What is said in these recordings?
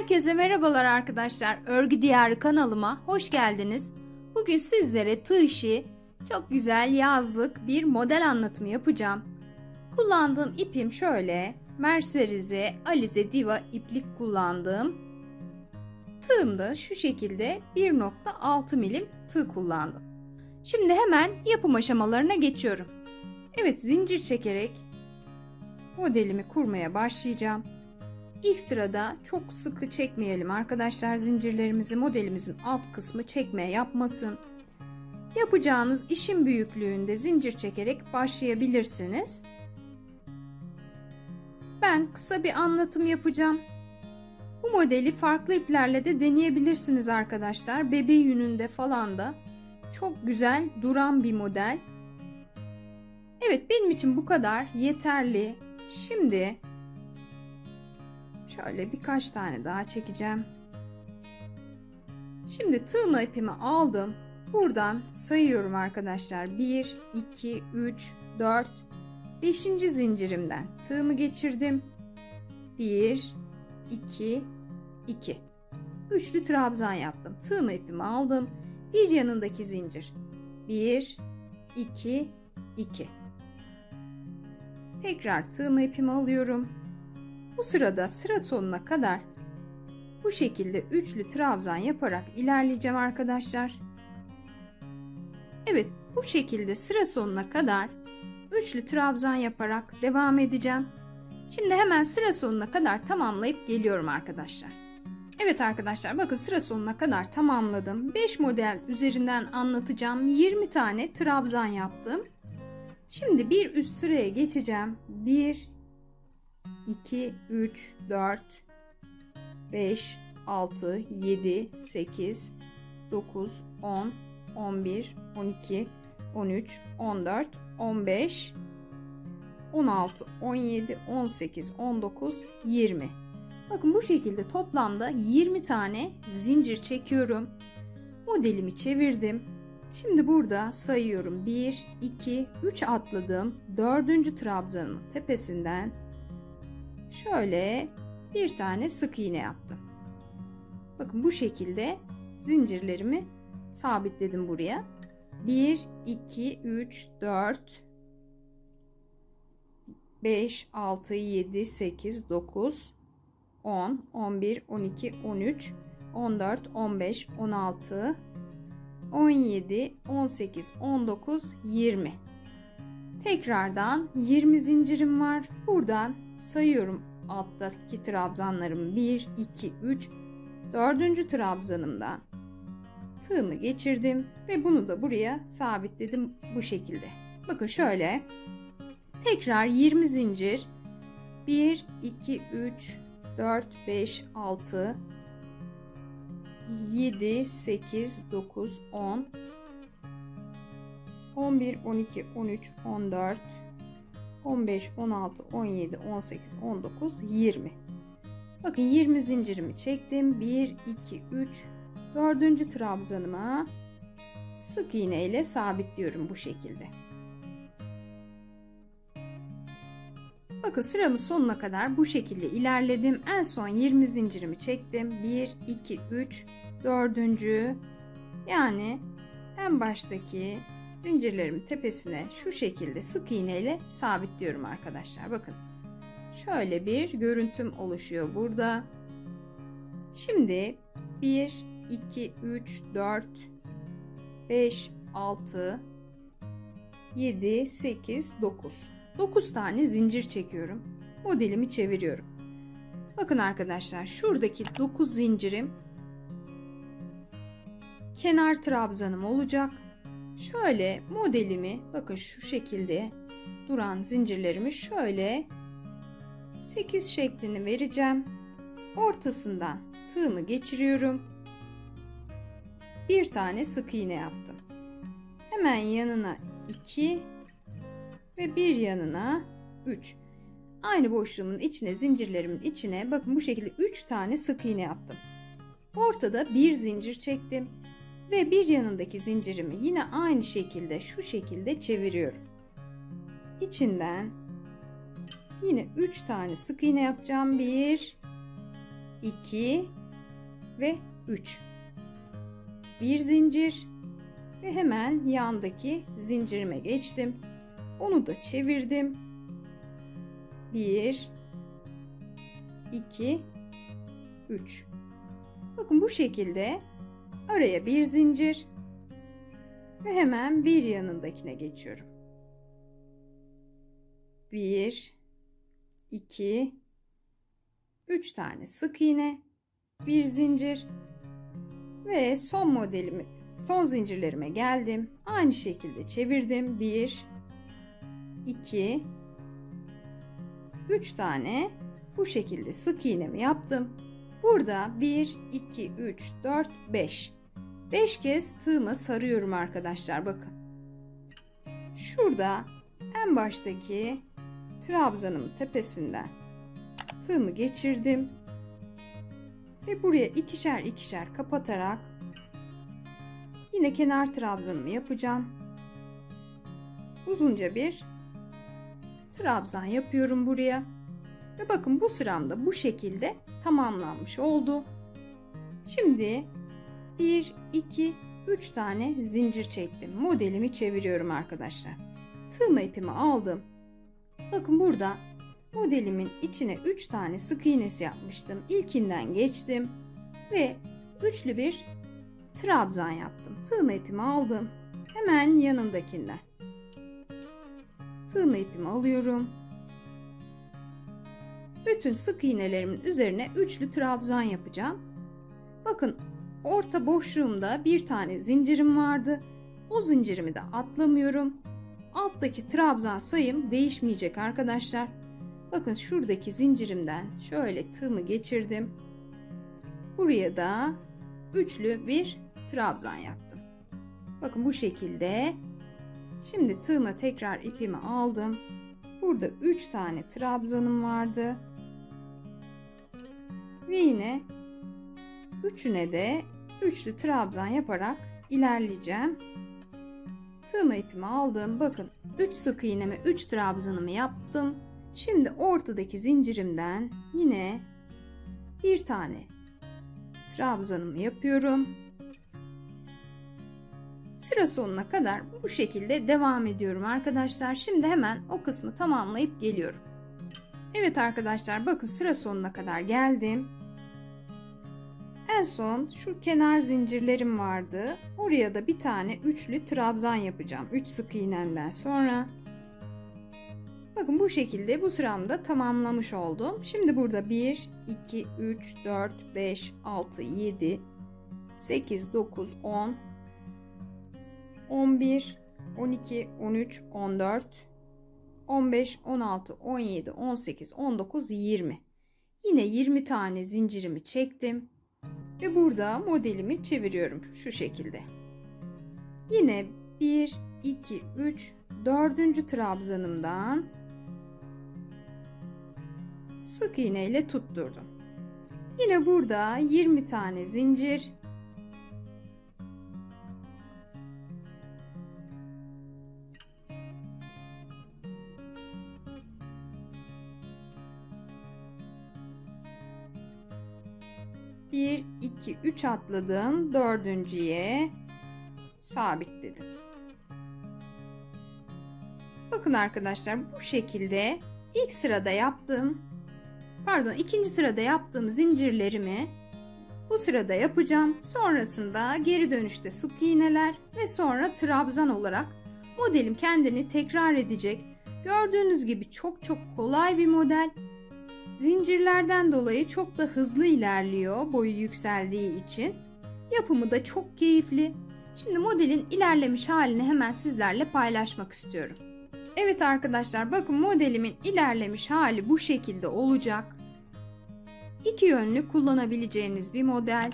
Herkese merhabalar arkadaşlar. Örgü Diyarı kanalıma hoş geldiniz. Bugün sizlere tığ çok güzel yazlık bir model anlatımı yapacağım. Kullandığım ipim şöyle. Merserize Alize Diva iplik kullandım. Tığım da şu şekilde 1.6 milim tığ kullandım. Şimdi hemen yapım aşamalarına geçiyorum. Evet zincir çekerek modelimi kurmaya başlayacağım. İlk sırada çok sıkı çekmeyelim arkadaşlar zincirlerimizi modelimizin alt kısmı çekmeye yapmasın. Yapacağınız işin büyüklüğünde zincir çekerek başlayabilirsiniz. Ben kısa bir anlatım yapacağım. Bu modeli farklı iplerle de deneyebilirsiniz arkadaşlar. Bebe yününde falan da çok güzel duran bir model. Evet benim için bu kadar yeterli. Şimdi Şöyle birkaç tane daha çekeceğim. Şimdi tığma ipimi aldım. Buradan sayıyorum arkadaşlar. 1, 2, 3, 4, 5. zincirimden tığımı geçirdim. 1, 2, 2. Üçlü trabzan yaptım. Tığma ipimi aldım. Bir yanındaki zincir. 1, 2, 2. Tekrar tığma ipimi alıyorum. Bu sırada sıra sonuna kadar bu şekilde üçlü trabzan yaparak ilerleyeceğim arkadaşlar. Evet bu şekilde sıra sonuna kadar üçlü trabzan yaparak devam edeceğim. Şimdi hemen sıra sonuna kadar tamamlayıp geliyorum arkadaşlar. Evet arkadaşlar bakın sıra sonuna kadar tamamladım. 5 model üzerinden anlatacağım. 20 tane trabzan yaptım. Şimdi bir üst sıraya geçeceğim. 1 2, 3, 4, 5, 6, 7, 8, 9, 10, 11, 12, 13, 14, 15, 16, 17, 18, 19, 20. Bakın bu şekilde toplamda 20 tane zincir çekiyorum. Modelimi çevirdim. Şimdi burada sayıyorum. 1, 2, 3 atladım. 4. trabzanımın tepesinden şöyle bir tane sık iğne yaptım. Bakın bu şekilde zincirlerimi sabitledim buraya. 1, 2, 3, 4, 5, 6, 7, 8, 9, 10, 11, 12, 13, 14, 15, 16, 17, 18, 19, 20. Tekrardan 20 zincirim var. Buradan sayıyorum alttaki trabzanlarım. 1 2 3 dördüncü trabzanımdan tığımı geçirdim ve bunu da buraya sabitledim bu şekilde. Bakın şöyle. Tekrar 20 zincir. 1 2 3 4 5 6 7 8 9 10 11 12 13 14 15, 16, 17, 18, 19, 20. Bakın 20 zincirimi çektim. 1, 2, 3, 4. trabzanıma sık iğne ile sabitliyorum bu şekilde. Bakın sıramın sonuna kadar bu şekilde ilerledim. En son 20 zincirimi çektim. 1, 2, 3, 4. Yani en baştaki zincirlerimin tepesine şu şekilde sık iğne ile sabitliyorum arkadaşlar. Bakın şöyle bir görüntüm oluşuyor burada. Şimdi 1, 2, 3, 4, 5, 6, 7, 8, 9. 9 tane zincir çekiyorum. Modelimi çeviriyorum. Bakın arkadaşlar şuradaki 9 zincirim kenar trabzanım olacak. Şöyle modelimi bakın şu şekilde duran zincirlerimi şöyle 8 şeklini vereceğim. Ortasından tığımı geçiriyorum. Bir tane sık iğne yaptım. Hemen yanına 2 ve bir yanına 3. Aynı boşluğumun içine zincirlerimin içine bakın bu şekilde 3 tane sık iğne yaptım. Ortada bir zincir çektim ve bir yanındaki zincirimi yine aynı şekilde şu şekilde çeviriyorum. İçinden yine 3 tane sık iğne yapacağım. 1 2 ve 3. Bir zincir ve hemen yandaki zincirime geçtim. Onu da çevirdim. 1 2 3 Bakın bu şekilde araya bir zincir ve hemen bir yanındakine geçiyorum. 1 2 3 tane sık iğne, bir zincir ve son modelimi son zincirlerime geldim. Aynı şekilde çevirdim. 1 2 3 tane bu şekilde sık iğnemi yaptım. Burada 1 2 3 4 5 5 kez tığıma sarıyorum arkadaşlar bakın. Şurada en baştaki trabzanımın tepesinden tığımı geçirdim. Ve buraya ikişer ikişer kapatarak yine kenar trabzanımı yapacağım. Uzunca bir trabzan yapıyorum buraya. Ve bakın bu sıramda bu şekilde tamamlanmış oldu. Şimdi 1 2 3 tane zincir çektim. Modelimi çeviriyorum arkadaşlar. Tığma ipimi aldım. Bakın burada modelimin içine 3 tane sık iğnesi yapmıştım. İlkinden geçtim ve üçlü bir trabzan yaptım. Tığma ipimi aldım. Hemen yanındakinden. Tığma ipimi alıyorum. Bütün sık iğnelerimin üzerine üçlü trabzan yapacağım. Bakın orta boşluğumda bir tane zincirim vardı. O zincirimi de atlamıyorum. Alttaki trabzan sayım değişmeyecek arkadaşlar. Bakın şuradaki zincirimden şöyle tığımı geçirdim. Buraya da üçlü bir trabzan yaptım. Bakın bu şekilde. Şimdi tığıma tekrar ipimi aldım. Burada 3 tane trabzanım vardı. Ve yine üçüne de üçlü trabzan yaparak ilerleyeceğim. Tığma ipimi aldım. Bakın 3 sık iğnemi 3 trabzanımı yaptım. Şimdi ortadaki zincirimden yine bir tane trabzanımı yapıyorum. Sıra sonuna kadar bu şekilde devam ediyorum arkadaşlar. Şimdi hemen o kısmı tamamlayıp geliyorum. Evet arkadaşlar bakın sıra sonuna kadar geldim. En son şu kenar zincirlerim vardı. Oraya da bir tane üçlü trabzan yapacağım. 3 sık iğnemden sonra. Bakın bu şekilde bu sıramda tamamlamış oldum. Şimdi burada 1, 2, 3, 4, 5, 6, 7, 8, 9, 10, 11, 12, 13, 14, 15, 16, 17, 18, 19, 20. Yine 20 tane zincirimi çektim. Ve burada modelimi çeviriyorum şu şekilde. Yine 1, 2, 3, 4. trabzanımdan sık iğne ile tutturdum. Yine burada 20 tane zincir Bir, iki, üç atladım. Dördüncüye sabitledim. Bakın arkadaşlar bu şekilde ilk sırada yaptığım pardon ikinci sırada yaptığım zincirlerimi bu sırada yapacağım. Sonrasında geri dönüşte sık iğneler ve sonra trabzan olarak modelim kendini tekrar edecek. Gördüğünüz gibi çok çok kolay bir model. Zincirlerden dolayı çok da hızlı ilerliyor boyu yükseldiği için. Yapımı da çok keyifli. Şimdi modelin ilerlemiş halini hemen sizlerle paylaşmak istiyorum. Evet arkadaşlar bakın modelimin ilerlemiş hali bu şekilde olacak. İki yönlü kullanabileceğiniz bir model.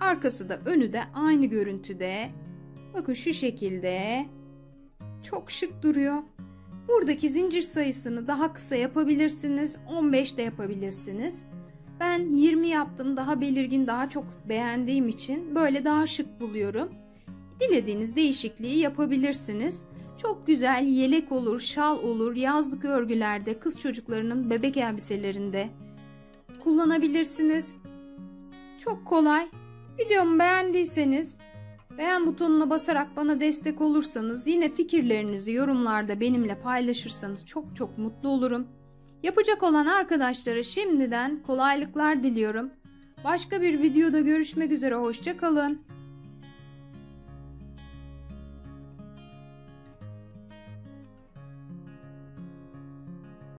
Arkası da önü de aynı görüntüde. Bakın şu şekilde. Çok şık duruyor. Buradaki zincir sayısını daha kısa yapabilirsiniz. 15 de yapabilirsiniz. Ben 20 yaptım. Daha belirgin, daha çok beğendiğim için böyle daha şık buluyorum. Dilediğiniz değişikliği yapabilirsiniz. Çok güzel yelek olur, şal olur, yazlık örgülerde, kız çocuklarının bebek elbiselerinde kullanabilirsiniz. Çok kolay. Videomu beğendiyseniz beğen butonuna basarak bana destek olursanız yine fikirlerinizi yorumlarda benimle paylaşırsanız çok çok mutlu olurum. Yapacak olan arkadaşlara şimdiden kolaylıklar diliyorum. Başka bir videoda görüşmek üzere hoşça kalın.